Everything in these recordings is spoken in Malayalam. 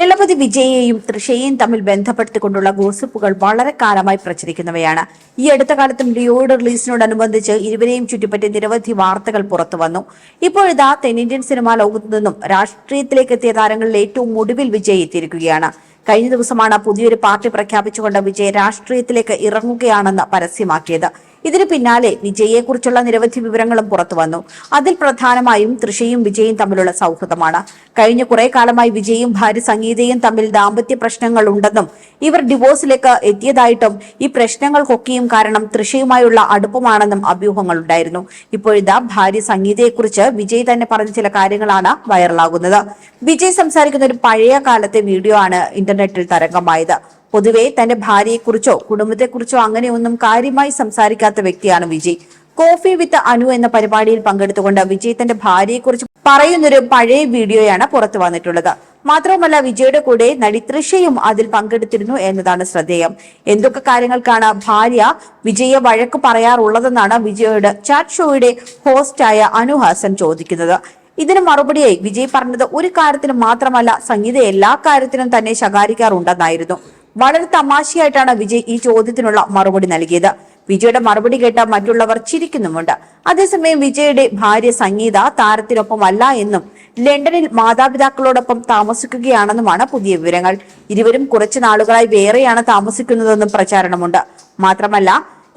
ദളപതി വിജയെയും തൃഷയെയും തമ്മിൽ ബന്ധപ്പെടുത്തിക്കൊണ്ടുള്ള ഗോസിപ്പുകൾ വളരെ കാലമായി പ്രചരിക്കുന്നവയാണ്. ഈ അടുത്ത കാലത്തും ലിയോയുടെ റിലീസിനോടനുബന്ധിച്ച് ഇരുവരെയും ചുറ്റിപ്പറ്റി നിരവധി വാർത്തകൾ പുറത്തു വന്നു. ഇപ്പോഴിതാ തെന്നിന്ത്യൻ സിനിമാ ലോകത്തു നിന്നും രാഷ്ട്രീയത്തിലേക്ക് എത്തിയ താരങ്ങളിൽ ഏറ്റവും ഒടുവിൽ വിജയ് എത്തിയിരിക്കുകയാണ്. കഴിഞ്ഞ ദിവസമാണ് പുതിയൊരു പാർട്ടി പ്രഖ്യാപിച്ചുകൊണ്ട് വിജയ് രാഷ്ട്രീയത്തിലേക്ക് ഇറങ്ങുകയാണെന്ന് പരസ്യമാക്കിയത്. ഇതിന് പിന്നാലെ വിജയെക്കുറിച്ചുള്ള നിരവധി വിവരങ്ങളും പുറത്തു വന്നു. അതിൽ പ്രധാനമായും തൃഷയും വിജയും തമ്മിലുള്ള സൗഹൃദമാണ്. കഴിഞ്ഞ കുറെ കാലമായി വിജയും ഭാര്യ സംഗീതയും തമ്മിൽ ദാമ്പത്യ പ്രശ്നങ്ങൾ ഉണ്ടെന്നും ഇവർ ഡിവോഴ്സിലേക്ക് എത്തിയതായിട്ടും ഈ പ്രശ്നങ്ങൾക്കൊക്കെയും കാരണം തൃഷയുമായുള്ള അടുപ്പമാണെന്നും അഭ്യൂഹങ്ങൾ ഉണ്ടായിരുന്നു ഇപ്പോഴിതാ ഭാര്യ സംഗീതയെക്കുറിച്ച് വിജയ് തന്നെ പറഞ്ഞ ചില കാര്യങ്ങളാണ് വൈറലാകുന്നത്. വിജയ് സംസാരിക്കുന്ന ഒരു പഴയ കാലത്തെ വീഡിയോ ആണ് ഇന്റർനെറ്റിൽ തരംഗമായത്. പൊതുവെ തന്റെ ഭാര്യയെക്കുറിച്ചോ കുടുംബത്തെക്കുറിച്ചോ അങ്ങനെയൊന്നും കാര്യമായി സംസാരിക്കാത്ത വ്യക്തിയാണ് വിജയ്. കോഫി വിത്ത് അനു എന്ന പരിപാടിയിൽ പങ്കെടുത്തുകൊണ്ട് വിജയ് തന്റെ ഭാര്യയെക്കുറിച്ച് പറയുന്നൊരു പഴയ വീഡിയോയാണ് പുറത്തു വന്നിട്ടുള്ളത്. മാത്രവുമല്ല വിജയുടെ കൂടെ നടി തൃഷയും അതിൽ പങ്കെടുത്തിരുന്നു എന്നതാണ് ശ്രദ്ധേയം. എന്തൊക്കെ കാര്യങ്ങൾക്കാണ് ഭാര്യ വിജയെ വഴക്ക് പറയാറുള്ളതെന്നാണ് വിജയുടെ ചാറ്റ് ഷോയുടെ ഹോസ്റ്റായ അനു ഹാസൻ ചോദിക്കുന്നത്. ഇതിന് മറുപടിയായി വിജയ് പറഞ്ഞത് ഒരു കാര്യത്തിന് മാത്രമല്ല സംഗീത എല്ലാ കാര്യത്തിനും തന്നെ ശകാരിക്കാറുണ്ടെന്നായിരുന്നു. വളരെ തമാശയായിട്ടാണ് വിജയ് ഈ ചോദ്യത്തിനുള്ള മറുപടി നൽകിയത്. വിജയുടെ മറുപടി കേട്ട മറ്റുള്ളവർ ചിരിക്കുന്നുമുണ്ട്. അതേസമയം വിജയുടെ ഭാര്യ സംഗീത താരത്തിനൊപ്പമല്ല എന്നും ലണ്ടനിൽ മാതാപിതാക്കളോടൊപ്പം താമസിക്കുകയാണെന്നുമാണ് പുതിയ വിവരങ്ങൾ. ഇരുവരും കുറച്ചു നാളുകളായി വേറെയാണ് താമസിക്കുന്നതെന്നും പ്രചാരണമുണ്ട്. മാത്രമല്ല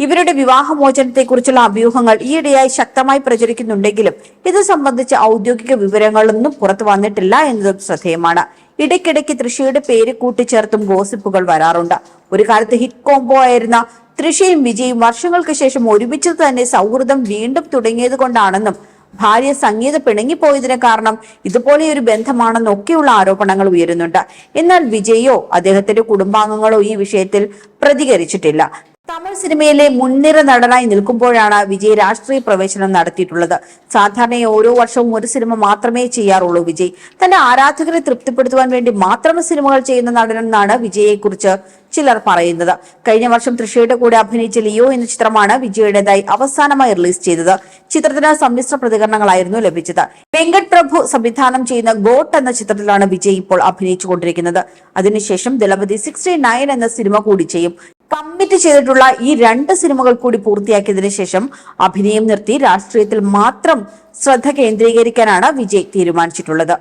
ഇവരുടെ വിവാഹമോചനത്തെക്കുറിച്ചുള്ള അഭ്യൂഹങ്ങൾ ഈയിടെയായി ശക്തമായി പ്രചരിക്കുന്നുണ്ടെങ്കിലും ഇത് സംബന്ധിച്ച ഔദ്യോഗിക വിവരങ്ങളൊന്നും പുറത്തു വന്നിട്ടില്ല എന്നതും ശ്രദ്ധേയമാണ്. ഇടയ്ക്കിടയ്ക്ക് തൃശയുടെ പേര് കൂട്ടിച്ചേർത്തും ഗോസിപ്പുകൾ വരാറുണ്ട്. ഒരു കാലത്ത് ഹിറ്റ് കോംബോ ആയിരുന്ന തൃശയും വിജയും വർഷങ്ങൾക്ക് ശേഷം ഒരുമിച്ച് തന്നെ സൗഹൃദം വീണ്ടും തുടങ്ങിയത് കൊണ്ടാണെന്നും ഭാര്യ സംഗീത പിണങ്ങിപ്പോയതിന് കാരണം ഇതുപോലെ ഒരു ബന്ധമാണെന്നൊക്കെയുള്ള ആരോപണങ്ങൾ ഉയരുന്നുണ്ട്. എന്നാൽ വിജയോ അദ്ദേഹത്തിന്റെ കുടുംബാംഗങ്ങളോ ഈ വിഷയത്തിൽ പ്രതികരിച്ചിട്ടില്ല. തമിഴ് സിനിമയിലെ മുൻനിര നടനായി നിൽക്കുമ്പോഴാണ് വിജയ് രാഷ്ട്രീയ പ്രവേശനം നടത്തിയിട്ടുള്ളത്. സാധാരണയായി ഓരോ വർഷവും ഒരു സിനിമ മാത്രമേ ചെയ്യാറുള്ളൂ വിജയ്. തന്റെ ആരാധകരെ തൃപ്തിപ്പെടുത്തുവാൻ വേണ്ടി മാത്രം സിനിമകൾ ചെയ്യുന്ന നടനെന്നാണ് വിജയെ കുറിച്ച് ചിലർ പറയുന്നത്. കഴിഞ്ഞ വർഷം തൃഷയുടെ കൂടെ അഭിനയിച്ച ലിയോ എന്ന ചിത്രമാണ് വിജയുടേതായി അവസാനമായി റിലീസ് ചെയ്തത്. ചിത്രത്തിന് സമ്മിശ്ര പ്രതികരണങ്ങളായിരുന്നു ലഭിച്ചത്. വെങ്കട് പ്രഭു സംവിധാനം ചെയ്യുന്ന ഗോട്ട് എന്ന ചിത്രത്തിലാണ് വിജയ് ഇപ്പോൾ അഭിനയിച്ചുകൊണ്ടിരിക്കുന്നത്. അതിനുശേഷം ദളപതി സിക്സ്റ്റി നയൻ എന്ന സിനിമ കൂടി ചെയ്യും. കമ്മിറ്റ് ചെയ്തിട്ടുള്ള ഈ രണ്ട് സിനിമകൾ കൂടി പൂർത്തിയാക്കിയതിനു ശേഷം അഭിനയം നിർത്തി രാഷ്ട്രീയത്തിൽ മാത്രം ശ്രദ്ധ കേന്ദ്രീകരിക്കാനാണ് വിജയ് തീരുമാനിച്ചിട്ടുള്ളത്.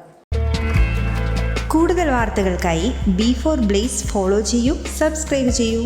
കൂടുതൽ വാർത്തകൾക്കായി ബി ഫോർ ബ്ലേസ് ഫോളോ ചെയ്യൂ സബ്സ്ക്രൈബ് ചെയ്യൂ.